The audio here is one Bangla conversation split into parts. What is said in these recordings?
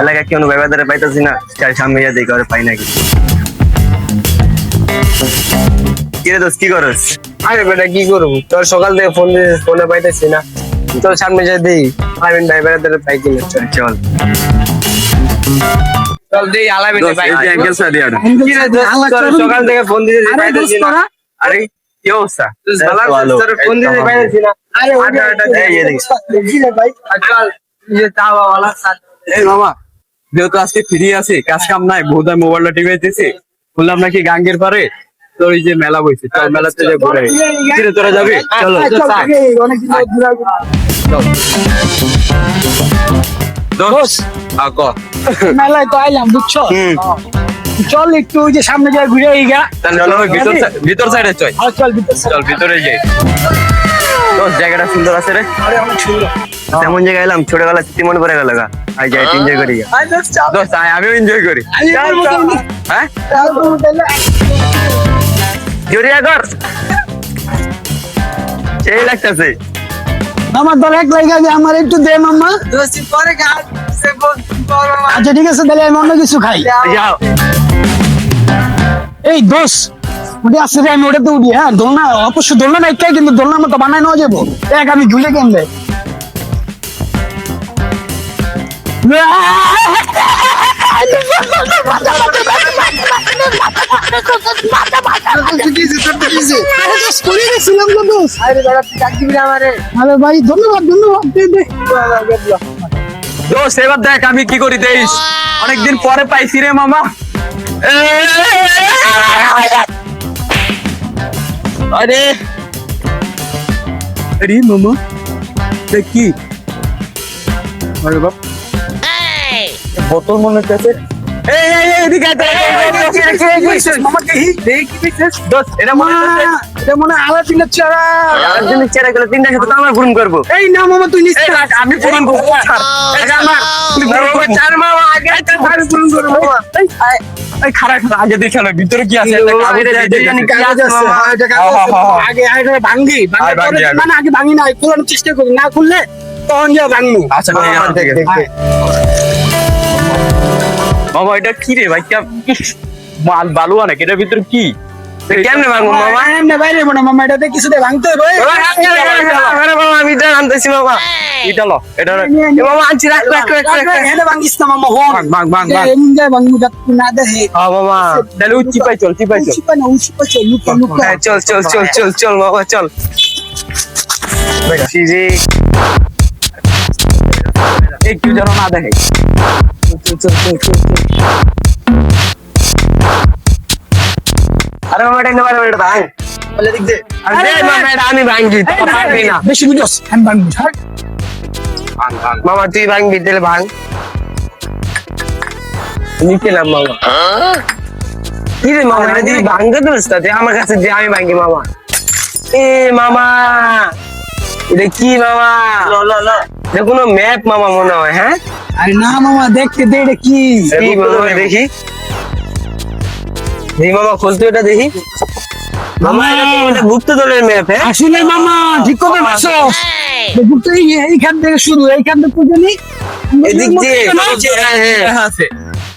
এলাকা কেউ ব্যবহারে পাইতেছি না চাই সামনে যা দেখি ওরে পাই নাকি। কিরে কি করস? আরে বেটা কি করব? তোর সকাল থেকে ফোন দিয়ে ফোনে পাইতেছি না। তোর সামনে যাই দিই আলামিন ভাই বেড়াতে পাই কিনা। চল চল। চল দিই আলামিন ভাই কি রে তোর সকাল থেকে ফোন দিতে পাইতেছি না? আরে কি অবস্থা? তোর ফোন দিতে পাইতেছি না। আরে এই যে দেখ। বুঝলে ভাই। আর চল এই যে তাওয়া ওয়ালা সাথ- এই মামা যেহেতু আজকে ফ্রি আছি কাজ কাম নাই বহুদার মোবাইলটা টিপে দিতেছি বললাম নাকি গাঙ্গের পারে তোর এই যে মেলা বইছে চল মেলাতে যে ঘুরে। তোরা যাবি? চলো। আচ্ছা, চল, এই অনেকদিন ধরে ঘুরে আসব। দোস আ মেলায় তো আইলাম বুঝছ? চল একটু ওই যে সামনে যায় ঘুরে এই গা। চলো ভিতর ভিতর সাইডে চল। চল ভিতর চল। ভিতরে যাই। জায়গাটা সুন্দর আছে রে? আরে অনেক সুন্দর। তেমন জায়গায় এলাম ছোটবেলা স্মৃতি মনে পড়ে গেল গা। আই যাই এনজয় করি দোস্ত, আমিও এনজয় করি। হ্যাঁ? কর। সেই লাগতেছে। আমার দল এক লাগে যে আমার একটু দে মাম্মা পরে আচ্ছা ঠিক আছে তাহলে আমি অন্য কিছু খাই। যাও। এই দোষ উঠে আসছে আমি ওটাতে উঠি হ্যাঁ দোলনা অবশ্য দোলনা নাই কিন্তু দোলনা মতো বানায় নেওয়া যাব। দেখ আমি ঝুলে কেমবে এবার দেখ আমি কি করি, দেইস। অনেকদিন পরে পাইছি রে মামা। আরে। আরে মামা কি। আরে বাপ। বোতল মনে হচ্ছে মনে মনে হয় করব আমি পূরণ। চার খারাপ আগে দেখে ভিতরে কি আছে? হ্যাঁ, হ্যাঁ। হ্যাঁ, হ্যাঁ। আগে ভাঙ্গি পরে- আগে। ভাঙি না খোলানোর চেষ্টা করি না খুললে তখন যা ভাঙবো আচ্ছা। মামা এটা কি রে ভাই? মাল বালু অনেক এটার ভিতরে কি? কেমনে ভাঙবো মামা এমনি বাইরে না মামা এটাতে কিছু দিয়ে ভাঙতে হবে আরে মামা আমি আনতেছি মামা এটা লো এটা। এ মামা আনছি রাখ রাখ রাখ রাখ। এটা ভাঙিস না মামা হন ভাঙ, ভাঙ, ভাঙ, ভাঙ। এমন যায় ভাঙবো যাতে না দেখে হ্যাঁ মামা তাহলে চল চল। না চল লুকা লুকা। চল চল চল চল চল মামা চল। একটু যেন না দেখে। আরে মামা এটা নেবার এটা ভাঙ বলে দিক দে আরে মামা এটা আমি ভাঙছি তুই পারবি না বেশি বুঝোস আমি ভাঙবো ছাড় ভাঙ, ভাঙ। মামা তুই ভাঙবি তাহলে ভাঙ নিচে নাম মামা কি রে মামা এটা দিদি ভাঙতে দিস তাতে আমার কাছে যে আমি ভাঙি মামা এ মামা এটা কি মামা এটা কোনো ম্যাপ মামা মনে হয় হ্যাঁ আরে না মামা দেখতে দে এটা কি? কি দেখি। দেখি মামা খুলতে এটা দেখি। মামা এটা গুপ্ত দলের ম্যাপ আসলে মামা ঠিক করে মাসো গুপ্ত এইখান থেকে শুরু এইখান থেকে পুজো এদিক দিয়ে হ্যাঁ হ্যাঁ। আছে।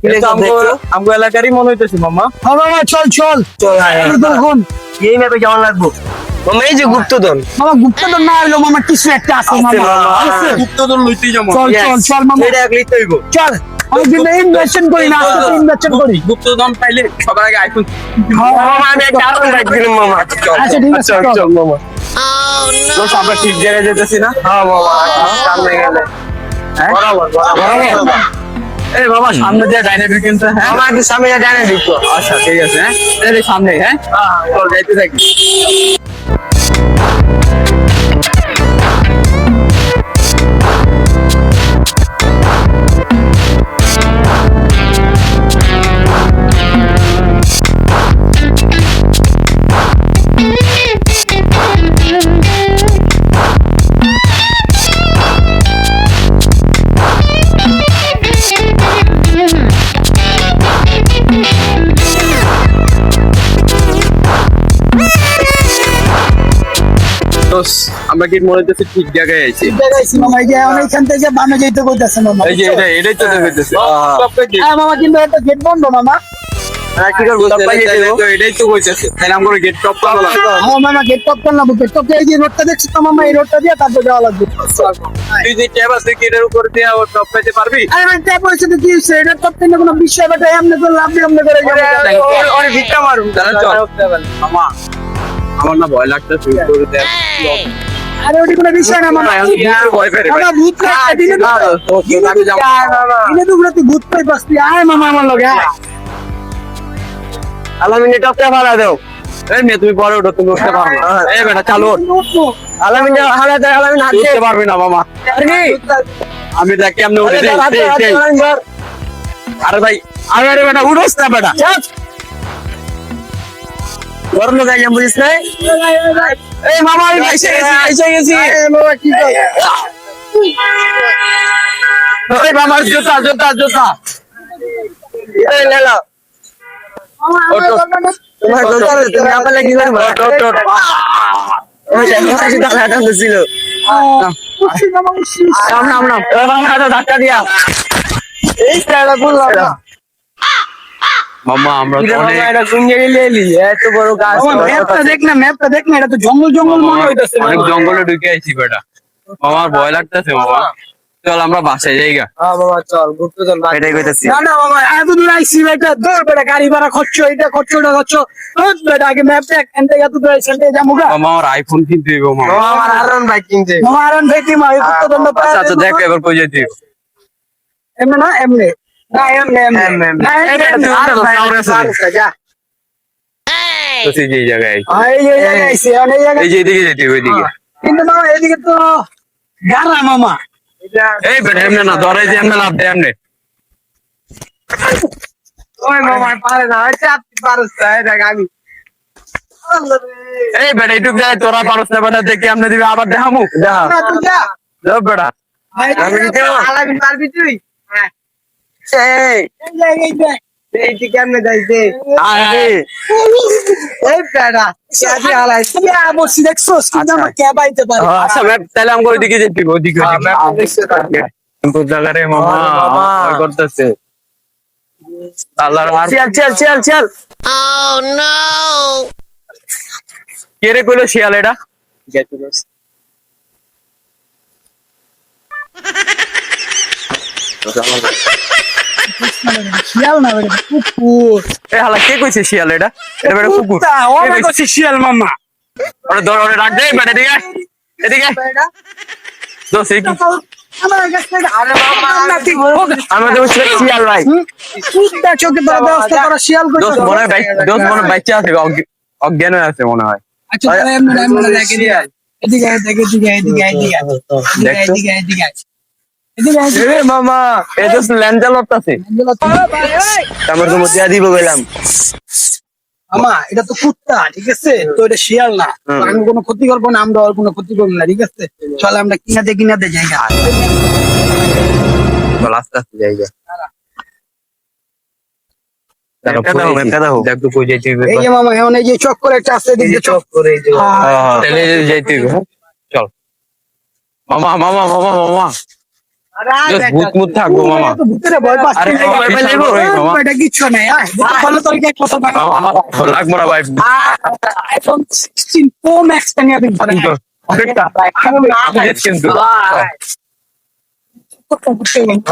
কি এটা তো লেখা আমগো এলাকারই মনে হইতেছে মামা। হ্যাঁ মামা চল চল। চল হ্যাঁ, হ্যাঁ। এই ম্যাপে কেমন লাগবো? মামা এই যে গুপ্তধন। মামা গুপ্ত তো না হইল মামা কিছু একটা আছে মামা। আছে। গুপ্তধন লইতেই যাব। চল. চল চল মামা। এটা একলিতে হইব। চল আমি কিন্তু ইনভেস্টন করি না আস্তে ইনভেস্টন করি। গুপ্তধন পাইলে সবার আগে আইফোন মামা আমি একটা আরও রাখছিলাম মামা। আচ্ছা ঠিক আছে চল চল। মামা। আমরা ঠিক জায়গায় যেতেছি না? হ্যাঁ সামনে গেলে। হ্যাঁ? বরাবর বরাবর এই বাবা সামনে দিয়ে ডাইনামিক কিন্তু হ্যাঁ? সামনে যা জানে দিচ্ছ আচ্ছা ঠিক আছে হ্যাঁ? এই সামনে হ্যাঁ চল যাইতে থাকি। আমরা কি মনে হচ্ছে ঠিক জায়গায় আছি অনেকখান থেকে বামে যেতে কইতাছে মামা এই যে এটা এটাই তো হ্যাঁ মামা কিন্তু একটা গেট বন্ধ মামা কি করব সবাই যেতে দেবো? এটাই তো কইতেছে গেট টপ করব হ্যাঁ মামা গেট টপ করলাম গেট টপ এই যে রোডটা দেখছিস তো মামা এই রোডটা দিয়ে তারপর লাগবে যে ট্যাব আছে কি উপর দিয়ে আবার টপ পেতে পারবি আরে ভাই ট্যাপ হয়েছে কি হয়েছে টপ থেকে কোনো বিষয় বেটা এমনি করে লাভ করে যাবে ওরে- ওরে ভিক্ষা মারুন তাহলে চল মামা আমার না ভয় দেখ আরে ওটি কোনো বিষয় না মামা। মামা ভূত দিনে তো দিনে তো তুই ভূত পাই পাসতি আয় মামা আমার লগে আলামিনে টপটা ভাড়া দাও। এই মেয়ে তুমি পরে ওঠো তুমি উঠতে পারবে না। এই বেটা চালু। আলামিনে হালা দেয় আলামিন হাত উঠতে পারবি না মামা। আমি দেখ কেমনে উঠে আরে ভাই আরে আরে বেটা উঠোস না বেটা। চাপ বড় বুঝিস নাই? এই মামা এসে গেছি এসে গেছি মামা কি করে? মামার জুতা জুতা জুতা। এই লেলো তোমার তুমি আপালে কি। ওই নাম নাম নাম। হাতে ধাক্কা দিয়া। এই স্টাইলটা মামা আমরা অনেক এটা এত বড় গাছ। ম্যাপটা দেখ না ম্যাপটা দেখ না এটা তো জঙ্গল জঙ্গল মনে হইতাছে অনেক জঙ্গলে ঢুকে আইছি বেটা। আমার ভয় লাগতেছে মামা। চল আমরা বাসায় যাই গা। হ্যাঁ বাবা চল ঘুরতে চল এটাই কইতাছি। না না মামা এত দূর আইসি বেটা দূর বেটা গাড়ি ভাড়া খরচ এটা খরচ ওটা খরচ। হট বেটা আগে ম্যাপ দেখ এন থেকে এত দূর আইসি এন থেকে গা। মামা আমার আইফোন কিনতে হইব মামা। মামা আমার আরন বাইক কিনছে মামা আরন ভেটি মা এই কুত্তা দণ্ড আচ্ছা আচ্ছা দেখ এবার কই। এমনি না এমনি। কিন্তু মামা এদিকে তো গারা মামা এই বেটা এমনে না ধরে যে এমনে লাভ দেয় এমনে ওই মামা পারে না ওই চাপ পারস না এই দেখ আমি এই বেটা এইটুক যায় তোরা পারস না বেটা দেখে এমনে দিবে আবার দেখামু দেখা বেটা আমি পারবি তুই হ্যাঁ এই। এই জায়গায় দেখ। এই তুই কেমনে যাইছে? আয় আয়। এই। পেড়া সাজি হালাই ইয়া, বসছি দেখছোস? কিন্তু আমরা ক্যাব আইতে পারি। আচ্ছা ম্যাম তাহলে আমাকে ওইদিকে যেতে হইব, ওইদিকে ওইদিকে। map দেখতে থাকবে। কিন্তু জায়গারে মামা আরে করতেছে। আল্লাহর আর চল চল চল চল কে রে কইলো শিয়াল এটা? শিয়াল না বেটা, কুকুর। এ হালা কে কইছে শিয়াল এটা? এটা বেটা কুকুর। কুত্তা, ও কে না কইছে? শিয়াল মামা। ওরে ধর ওরে রাখ দে বেটা এদিকে। এদিকে এই কি- শিয়াল ভাই? কুত্তা চোখে করা শিয়াল কইছে। মনে হয় মনে বাচ্চা আছে অজ্ঞ- অজ্ঞান হয়ে আছে মনে হয়। আচ্ছা, এমনি এমনি এদিকে এদিকে এদিকে এদিকে এদিকে এদিকে এদিকে মামা আমার দিব গেলাম এটা তো কুত্তা ঠিক আছে? তো এটা শিয়াল না। আমি কোনো ক্ষতি করব না আমরা ওর কোনো ক্ষতি করব না ঠিক আছে? চলে আমরা কিনাতে কিনাতে জায়গা চল আস্তে আস্তে মামা এখন এই যে চক করে একটা আছে দিয়ে চক করে এই যে। যাইতে হইবে? চল। মামা মামা মামা। ভূত মুত থাকব মামা। লাগবো না ভাই। iPhone 16 Pro Max টা নিয়ে দিন পরে। অনেকটা। কিন্তু। করতে করতে গেলাম।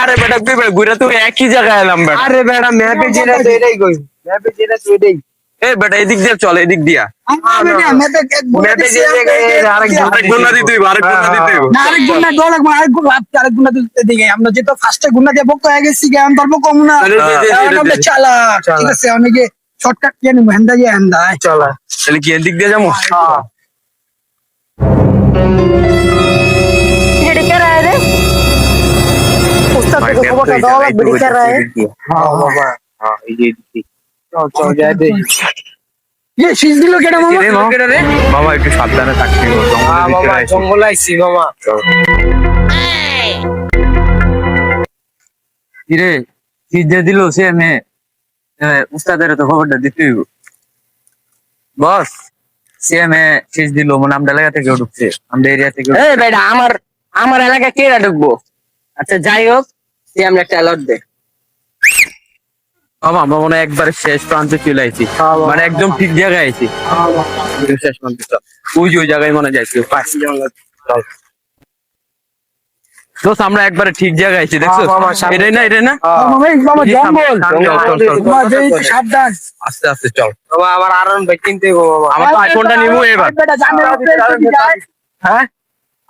আরে বেটা তুই ভাই ঘুরে তুই একই জায়গায় এলাম বেটা। আরে বেটা ম্যাপে যেটা তো এটাই কই। ম্যাপে যেটা তো এটাই। এ বেটা এদিক দিয়ে চল এদিক দিয়া। ম্যাপে যে আরেক গুণা দিতে হইব আরেক গুণা দিতে হইব না, আরেক গুণা লাগবে, আরেক গুণ আরেক গুণা দিতে দিকে। আমরা ফার্স্টে গুণা দিয়ে বক্ক হয়ে গেছি, জ্ঞান ধর্ম কম না। আমরা দে। ঠিক আছে? অনেকে দিয়ে নিবো, হেন্দা দিয়ে হেন্দা, চলা তাহলে কি এদিক দিয়ে যাব? উস্তাদকে খবরটা দেওয়া লাগবে, ঠিক আছে? হ্যাঁ বাবা হ্যাঁ এই যে চল চল যাই দে ইয়ে, শীষ দিল কেডা মামা? রে বাবা একটু সাবধানে থাকতে হবে জঙ্গলের ভিতরে বাবা জঙ্গল আইছি বাবা কিরে কি যে দিল সে মে উস্তাদের তো খবরটা বস সে মে শেষ দিল মনে আমরা এলাকা থেকে ঢুকছে আমরা এরিয়া থেকে এই বেটা আমার আমার এলাকায় কে ঢুকবো আচ্ছা যাই হোক তুই আমরা একটা অ্যালার্ট দে বাবা আমরা মনে হয় একবারে শেষ প্রান্তে চলে আইছি। মানে একদম ঠিক জায়গায় আইছি। শেষ প্রান্তে ওই যে ওই জায়গায় মনে যাইছি চল। দোস্ত আমরা একবারে ঠিক জায়গায় দেখছ? হ্যাঁ। এটাই না এটাই না? মামা এই মামা এই সামনে, জঙ্গল। সামনে, চল, চল, চল। মামা এই সাবধান। আস্তে আস্তে চল। বাবা আমার আরন ভাই কিনতে গো বাবা আমার তো আইফোনটা নিবো এবার। হ্যাঁ?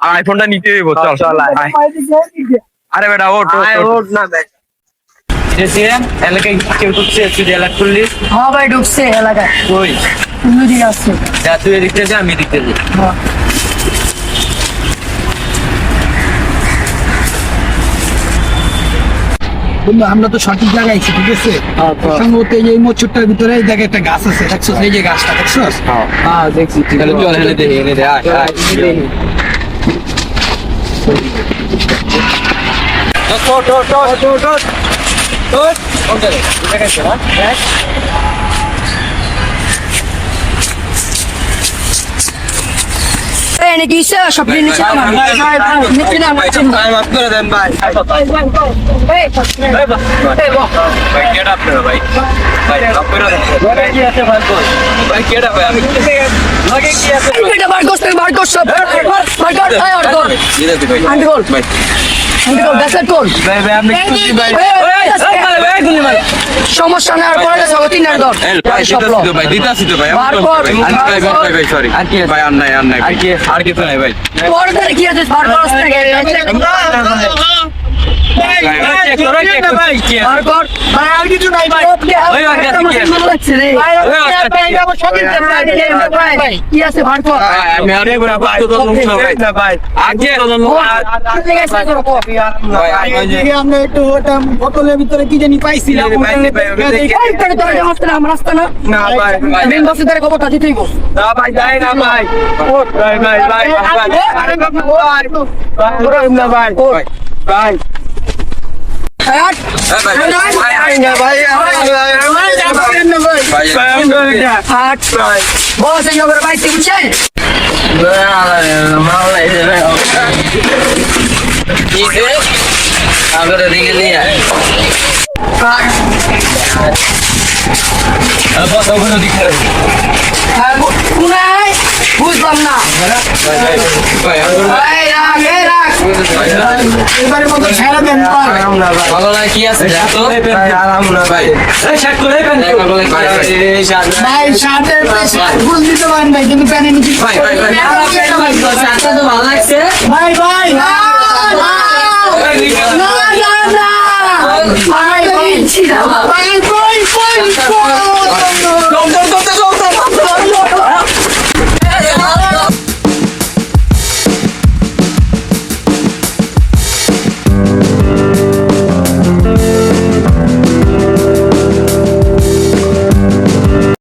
আর আইফোনটা নিতে হইব চল চল। আরে বেটা ওঠ। ওঠ না দেখ। এসিএম এলাকায় কেউ ঢুকছে একটু অ্যালার্ট করলি হ্যাঁ ভাই ঢুকছে এলাকায়। কই? অন্য দিকে আসছে। যা তুই এদিক থেকে যা, আমি এদিক যাই। বন্ধু আমরা তো সঠিক জায়গায় আছি ঠিক আছে? সম্ভবত এই মোচুরটার ভিতরে এই জায়গায় একটা গাছ আছে দেখছ? এই যে গাছটা দেখছ? হ্যাঁ দেখছি ঠিক তাহলে চল এনে দে এনে দে আয় আয়। ভাই সমস্যা না পরে যাব তিন আর দর ভাই দিতাছি তো ভাই সরি আর কি আছে? ভাই আর নাই আর নাই। আর কিছু নাই ভাই। পরে কি আছে? বোতলের ভিতরে কি জানি পাইছিলাম না ভাই মেন বসে ধরে খবরটা দিতেই না ভাই যাই না ভাই ভাই ভাই ভাই ভাই ভাই ভাই না ভাই আগরে রিঙ্গে নিয়ে হাট বস ওখানে দিকে কোনায় বুঝলাম না ভাই সাথে ফুল দিতে পারেন ভাই কিন্তু প্যানে নিচে